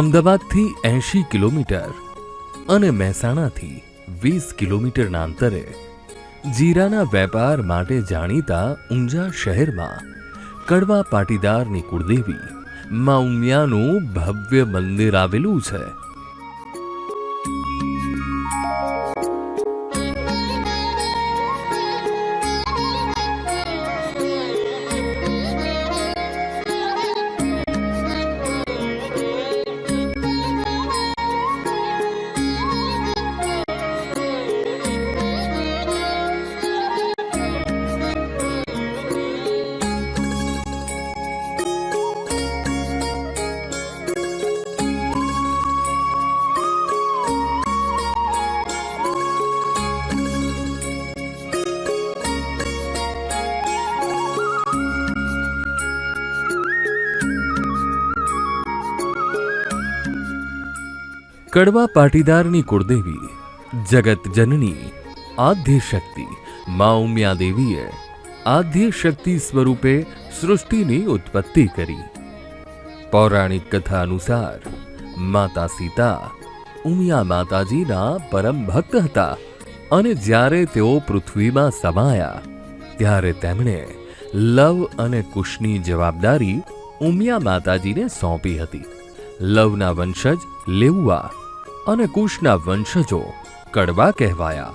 અમદાવાદથી એંશી કિલોમીટર અને મહેસાણાથી વીસ કિલોમીટરના અંતરે જીરાના વેપાર માટે જાણીતા ઊંઝા શહેરમાં કડવા પાટીદારની કુળદેવી મા ઉમિયાનું ભવ્ય મંદિર આવેલું છે. કડવા પાટીદારની કુળદેવી, જગત જનની આદ્ય શક્તિ મા ઉમિયા દેવીએ આદ્ય શક્તિ સ્વરૂપે સૃષ્ટિની ઉત્પત્તિ કરી. પૌરાણિક કથા અનુસાર માતા સીતા ઉમિયા માતાજીના પરમ ભક્ત હતા અને જ્યારે તેઓ પૃથ્વીમાં સમાયા, ત્યારે તેમણે લવ અને કુશની જવાબદારી ઉમિયા માતાજીને સોંપી હતી. લવના વંશજ લેઉવા અને કુશના વંશજો કડવા કહેવાયા.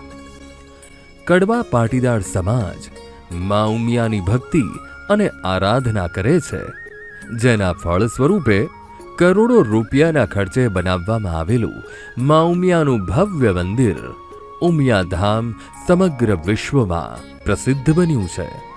કડવા પાટીદાર સમાજ મા ઉમિયાની ભક્તિ અને આરાધના કરે છે, જેના ફળ સ્વરૂપે કરોડો રૂપિયાના ખર્ચે બનાવવામાં આવેલું મા ઉમિયાનું ભવ્ય મંદિર ઉમિયા ધામ સમગ્ર વિશ્વમાં પ્રસિદ્ધ બન્યું છે.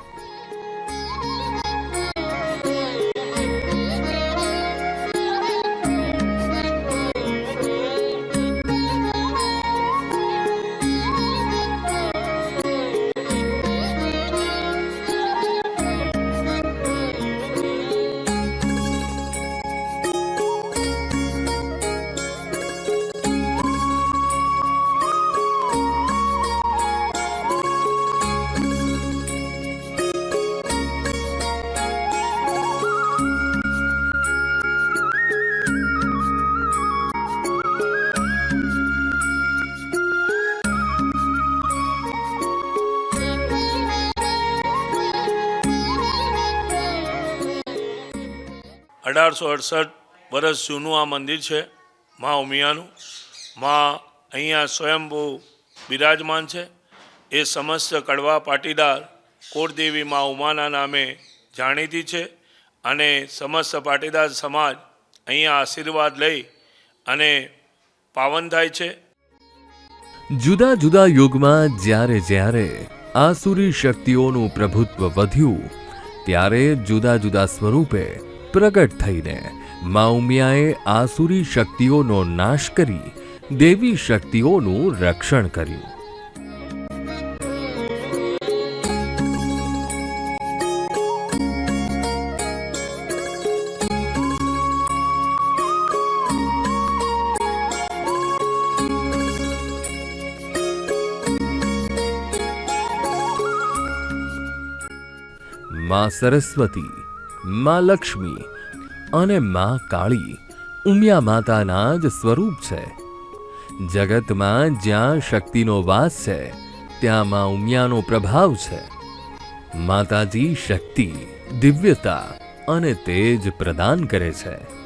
અઢારસો અડસઠ વર્ષ જૂનું આ મંદિર છે, મા ઉમિયાનું. મા અહીંયા સ્વયંભૂ બિરાજમાન છે. એ સમસ્ત કડવા પાટીદાર કોળદેવી મા ઉમાના નામે જાણીતી છે અને સમસ્ત પાટીદાર સમાજ અહીંયા આશીર્વાદ લઈ અને પાવન થાય છે. જુદા જુદા યુગમાં જ્યારે જ્યારે આસુરી શક્તિઓનું પ્રભુત્વ વધ્યું, ત્યારે જુદા જુદા સ્વરૂપે પ્રગટ થઈને મા ઉમિયાએ આસુરી શક્તિઓનો નાશ કરી દેવી શક્તિઓનું રક્ષણ કર્યું. માં સરસ્વતી માં લક્ષ્મી અને માં કાળી ઉમિયા માતાના જ સ્વરૂપ છે. જગતમાં જ્યાં શક્તિનો વાસ છે, ત્યાં માં ઉમિયાનો પ્રભાવ છે. માતાજી શક્તિ, દિવ્યતા અને તેજ પ્રદાન કરે છે.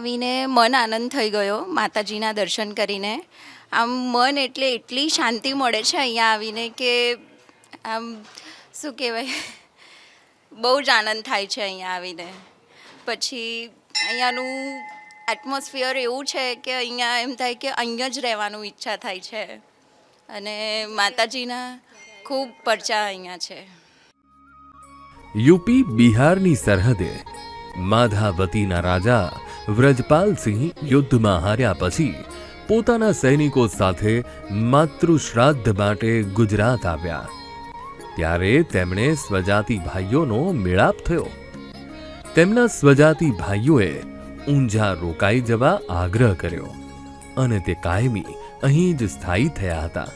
આવીને મન આનંદ થઈ ગયો માતાજીના દર્શન કરીને. આમ મન એટલે એટલી શાંતિ મળે છે અહીંયા આવીને કે આમ શું કહેવાય? બહુ જ આનંદ થાય છે અહીંયા આવીને. પછી અહીંયાનું એટમોસ્ફિયર એવું છે કે અહીંયા એમ થાય કે અહીંયા જ રહેવાનું ઈચ્છા થાય છે. અને માતાજીના ખૂબ પરચા અહીંયા છે. યુપી બિહારની સરહદે માધાવતીના રાજા વ્રજપાલસિંહ યુદ્ધમાં હાર્યા પછી પોતાના સૈનિકો સાથે માતૃશ્રાદ્ધ માટે ગુજરાત આવ્યા. ત્યારે તેમણે સ્વજાતિ ભાઈઓનો મેળાપ થયો. તેમના સ્વજાતિ ભાઈઓએ ઊંઝા રોકાઈ જવા આગ્રહ કર્યો અને તે કાયમી અહીં જ સ્થાયી થયા હતા.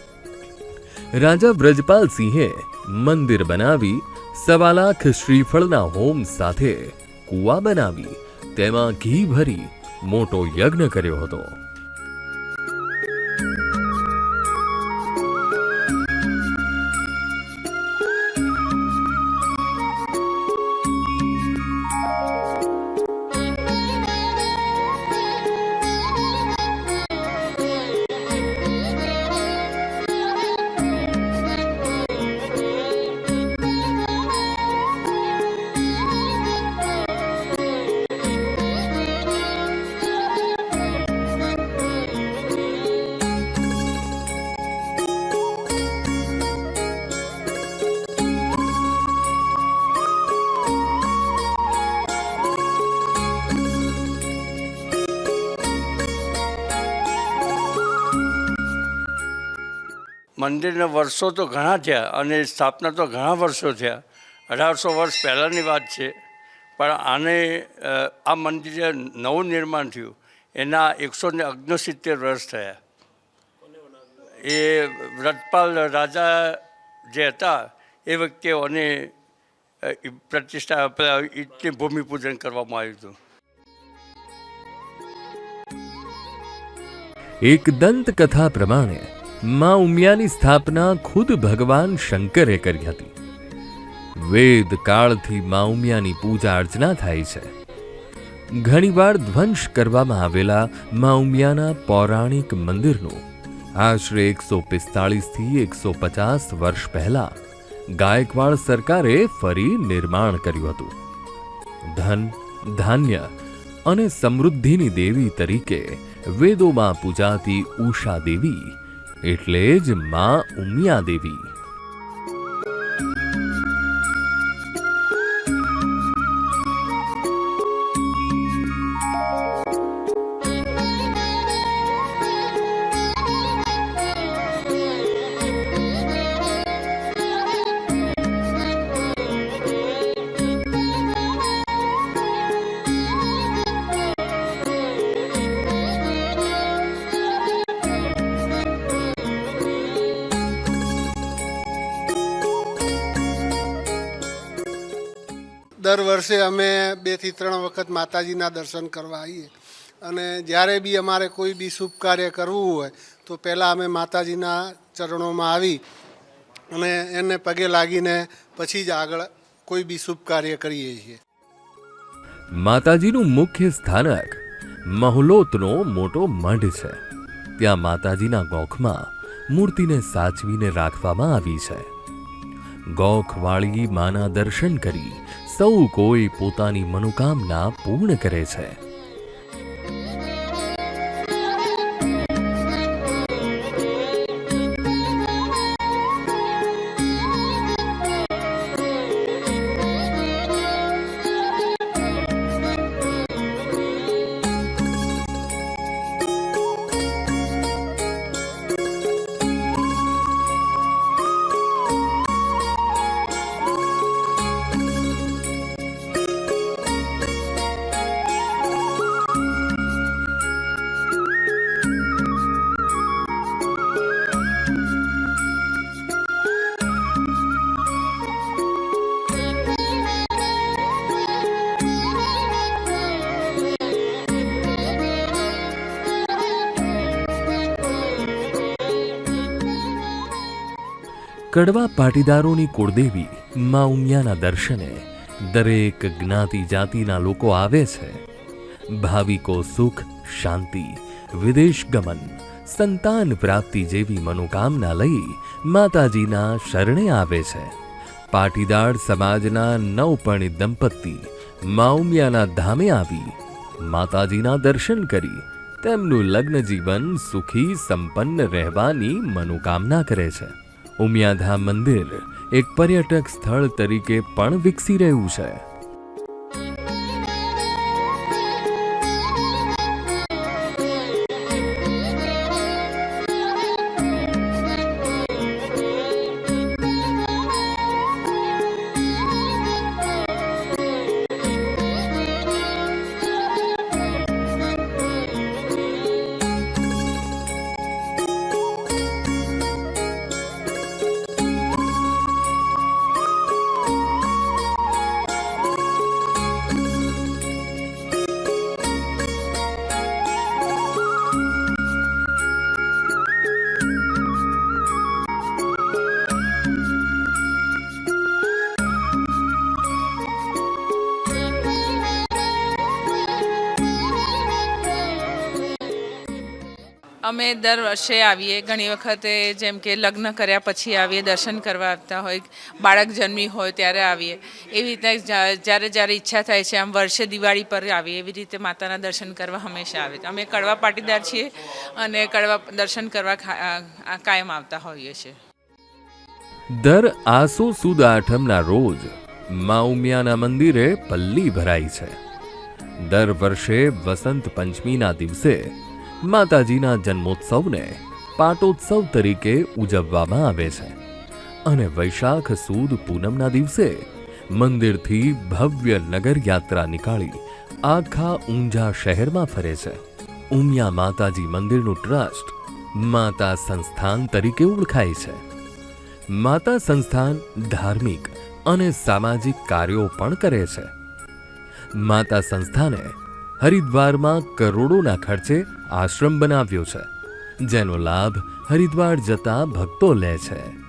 રાજા વ્રજપાલ સિંહે મંદિર બનાવી સવા લાખ શ્રીફળના હોમ સાથે કૂવા બનાવી તેમાં ઘી ભરી મોટો યજ્ઞ કર્યો હતો. મંદિરના વર્ષો તો ઘણા થયા અને સ્થાપના તો ઘણા વર્ષો થયા. અઢારસો વર્ષ પહેલાંની વાત છે. પણ આને આ મંદિર નવું નિર્માણ થયું. એના એકસો ને અગ્નસિત્તેર વર્ષ થયા. એ વ્રતપાલ રાજા જે હતા, એ વખતે અને પ્રતિષ્ઠા ઈટની ભૂમિપૂજન કરવામાં આવ્યું હતું. એક દંતકથા પ્રમાણે માં ઉમિયાની સ્થાપના ખુદ ભગવાન શંકરે કરી હતી. વેદ કાળથી મા ઉમિયાની પૂજા અર્ચના થાય છે. ઘણીવાર ધ્વંસ કરવામાં આવેલા મા ઉમિયાના પૌરાણિક મંદિરનું આશરે એકસો પિસ્તાળીસથી એકસો પચાસ વર્ષ પહેલા ગાયકવાડ સરકારે ફરી નિર્માણ કર્યું હતું. ધન, ધાન્ય અને સમૃદ્ધિની દેવી તરીકે વેદોમાં પૂજાતી ઉષા દેવી એટલે જ માં ઉમિયા દેવી દર વર્ષે અમે બેથી ત્રણ વખત માતાજીના દર્શન કરવા આવીએ. અને જ્યારે બી અમારે કોઈ બી શુભ કાર્ય કરવું હોય, તો પહેલાં અમે માતાજીના ચરણોમાં આવી અને એને પગે લાગીને પછી જ આગળ કોઈ બી શુભ કાર્ય કરીએ છીએ. માતાજીનું મુખ્ય સ્થાનક મહુલોતનો મોટો મઢ છે. ત્યાં માતાજીના ગોખમાં મૂર્તિને સાચવીને રાખવામાં આવી છે. ગોખવાળી માના દર્શન કરી સૌ કોઈ પોતાની મનોકામના પૂર્ણ કરે છે. કડવા પાટીદારોની કુળદેવી મા ઉમિયાના દર્શને દરેક જ્ઞાતિ જાતિના લોકો આવે છે. ભાવિકો સુખ, શાંતિ, વિદેશ ગમન, સંતાન પ્રાપ્તિ જેવી મનોકામના લઈ માતાજીના શરણે આવે છે. પાટીદાર સમાજના નવપણિત દંપતી માઉમિયાના ધામે આવી માતાજીના દર્શન કરી તેમનું લગ્ન જીવન સુખી સંપન્ન રહેવાની મનોકામના કરે છે. ઉમિયાધામ મંદિર એક પર્યટક સ્થળ તરીકે પણ વિકસી રહ્યું છે. અમે દર વર્ષે આવીએ, ઘણી વખતે જેમ કે લગ્ન કર્યા પછી આવીએ, દર્શન કરવા આવતા હોય, બાળક જન્મી હોય ત્યારે આવીએ. એવી રીતે જ્યારે જ્યારે ઈચ્છા થાય છે, આમ વર્ષે દિવાળી પર આવીએ, એવી રીતે માતાના દર્શન કરવા હંમેશા આવે અમે કડવા પાટીદાર છીએ અને કડવા દર્શન કરવા કાયમ આવતા હોઈએ છીએ દર આસો સુદ આઠમના રોજ મા ઉમિયાના મંદિરે પલ્લી ભરાય છે. દર વર્ષે વસંત પંચમીના દિવસે માતાજીના જન્મોત્સવને પાટોત્સવ તરીકે ઉજવવામાં આવે છે. અને વૈશાખ સુદ પૂનમના દિવસે મંદિરથી ભવ્ય નગર યાત્રા નીકાળી આખા ઊંઝા શહેરમાં ફરે છે. ઉમિયા માતાજી મંદિરનું ટ્રસ્ટ માતા સંસ્થાન તરીકે ઓળખાય છે. માતા સંસ્થાન ધાર્મિક અને સામાજિક કાર્યો પણ કરે છે. માતા સંસ્થાને હરિદ્વારમાં કરોડોના ખર્ચે આશ્રમ બનાવ્યો છે જેનો લાભ હરિદ્વાર જતા ભક્તો લે છે.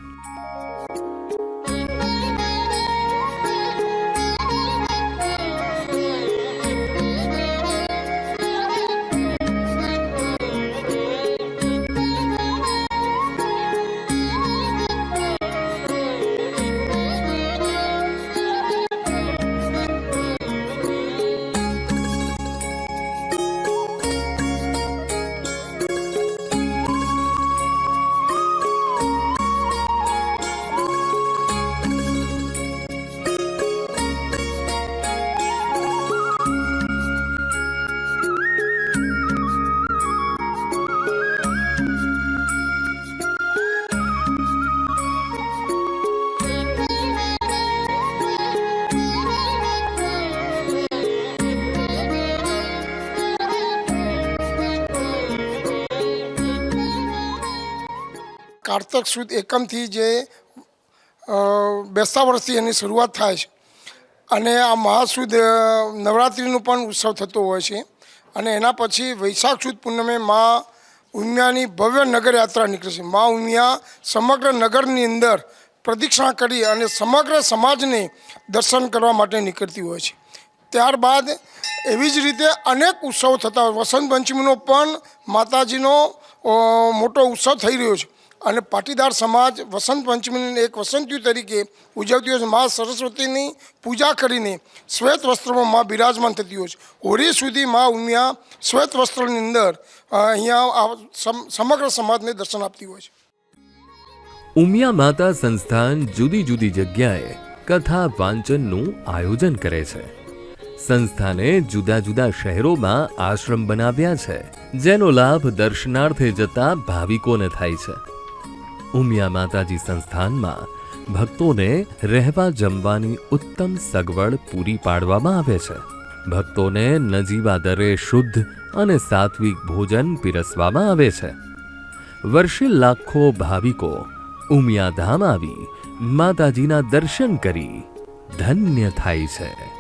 કારતક સુદ એકમથી જે બેસતા વર્ષથી એની શરૂઆત થાય છે. અને આ મહાસુદ નવરાત્રિનું પણ ઉત્સવ થતો હોય છે. અને એના પછી વૈશાખ સુદ પૂનમે મા ઉમિયાની ભવ્ય નગર યાત્રા નીકળે છે. મા ઉમિયા સમગ્ર નગરની અંદર પ્રદક્ષિણા કરી અને સમગ્ર સમાજને દર્શન કરવા માટે નીકળતી હોય છે. ત્યારબાદ એવી જ રીતે અનેક ઉત્સવો થતા હોય. વસંત પંચમીનો પણ માતાજીનો મોટો ઉત્સવ થઈ રહ્યો છે. અને પાટીદાર સમાજ વસંત પંચમીને એક વસંત્યુ તરીકે ઉજવતી હોય છે. મા સરસ્વતીની પૂજા કરીને શ્વેત વસ્ત્રોમાં મા બિરાજમાન થતી હોય છે. હોળી સુધી મા ઉમિયા શ્વેત વસ્ત્રની અંદર અહીંયા સમ- સમગ્ર સમાજને દર્શન આપતી હોય છે. ઉમિયા માતા સંસ્થાન જુદી જુદી જગ્યાએ કથા વાંચનનું આયોજન કરે છે. સંસ્થાને જુદા જુદા શહેરોમાં આશ્રમ બનાવ્યા છે, જેનો લાભ દર્શનાર્થે જતા ભાવિકોને થાય છે. ઉમિયા માતાજી સંસ્થાનમાં ભક્તોને રહેવા જમવાની ઉત્તમ સગવડ પૂરી પાડવામાં આવે છે. ભક્તોને નજીવા દરે શુદ્ધ અને સાત્વિક ભોજન પીરસવામાં આવે છે. વર્ષે લાખો ભાવિકો ઉમિયા ધામ આવી માતાજીના દર્શન કરી ધન્ય થાય છે.